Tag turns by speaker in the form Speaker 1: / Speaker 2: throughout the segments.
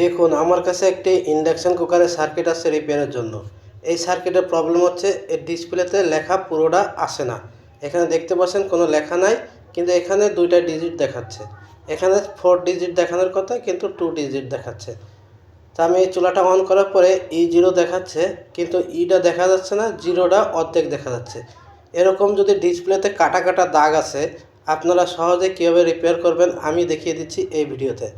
Speaker 1: দেখুন, আমার কাছে একটি ইন্ডাকশন কুকারের সার্কিট আছে রিপেয়ারের জন্য। এই সার্কিটের প্রবলেম হচ্ছে এর ডিসপ্লেতে লেখা পুরোটা আসে না। এখানে দেখতে পাচ্ছেন, কোনো লেখা নাই, কিন্তু এখানে দুইটা ডিজিট দেখাচ্ছে। এখানে ফোর ডিজিট দেখানোর কথা, কিন্তু টু ডিজিট দেখাচ্ছে। তা আমি এই চুলাটা অন করার পরে ই জিরো দেখাচ্ছে, কিন্তু ইটা দেখা যাচ্ছে না জিরোটা অর্ধেক দেখা যাচ্ছে। এরকম যদি ডিসপ্লেতে কাটা কাটা দাগ আছে আপনারা সহজে কীভাবে রিপেয়ার করবেন, আমি দেখিয়ে দিচ্ছি এই ভিডিওতে।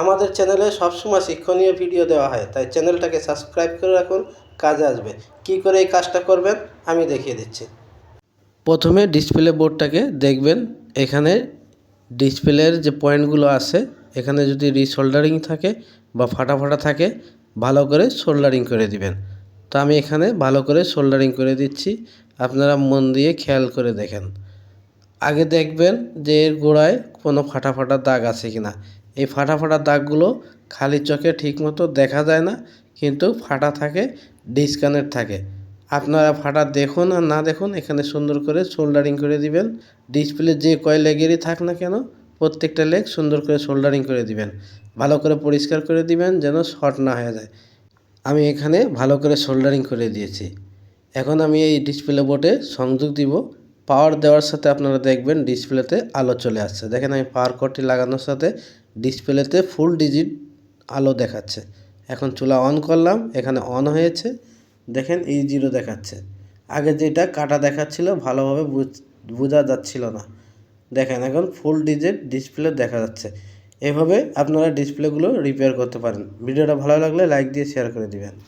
Speaker 1: আমাদের চ্যানেলে সবসময় শিক্ষণীয় ভিডিও দেওয়া হয়, তাই চ্যানেলটাকে সাবস্ক্রাইব করে রাখুন, কাজে আসবে। কি করে এই কাজটা করবেন, আমি দেখিয়ে দিচ্ছি। প্রথমে ডিসপ্লে বোর্ডটাকে দেখবেন, এখানে ডিসপ্লের যে পয়েন্টগুলো আছে, এখানে যদি রিসোল্ডারিং থাকে বা ফাটা ফাটা থাকে, ভালো করে সোল্ডারিং করে দিবেন। তো আমি এখানে ভালো করে সোল্ডারিং করে দিচ্ছি, আপনারা মন দিয়ে খেয়াল করে দেখেন। আগে দেখবেন যে এর গোড়ায় কোনো ফাটা ফাটা দাগ আছে কি না এই ফাটা ফাটা দাগগুলো খালি চোখে ঠিকমতো দেখা যায় না, কিন্তু ফাটা থাকে ডিসকানেক্ট থাকে। আপনারা ফাটা দেখুন আর না দেখুন এখানে সুন্দর করে সোল্ডারিং করে দিবেন। ডিসপ্লে যে কয় লেগেরই থাক না কেন, প্রত্যেকটা লেগ সুন্দর করে সোল্ডারিং করে দিবেন। ভালো করে পরিষ্কার করে দিবেন যেন শর্ট না হয়ে যায়। আমি এখানে ভালো করে সোল্ডারিং করে দিয়েছি। এখন আমি এই ডিসপ্লে বোর্ডে সংযোগ দিব। পাওয়ার দেওয়ার সাথে আপনারা দেখবেন ডিসপ্লেতে আলো চলে আসছে। দেখেন আমি পাওয়ার কর্ডটি লাগানোর সাথে ডিসপ্লেতে ফুল ডিজিট আলো দেখাচ্ছে। এখন চুলা অন করলাম, এখানে অন হয়েছে। দেখেন এই জিরো দেখাচ্ছে। আগে যেটা কাটা দেখাচ্ছিল ভালোভাবে বুঝ- যাচ্ছিল না। দেখেন এখন ফুল ডিজিট ডিসপ্লে দেখা যাচ্ছে। এভাবে আপনারা ডিসপ্লেগুলো রিপেয়ার করতে পারেন। ভিডিওটা ভালো লাগলে লাইক দিয়ে শেয়ার করে দিবেন।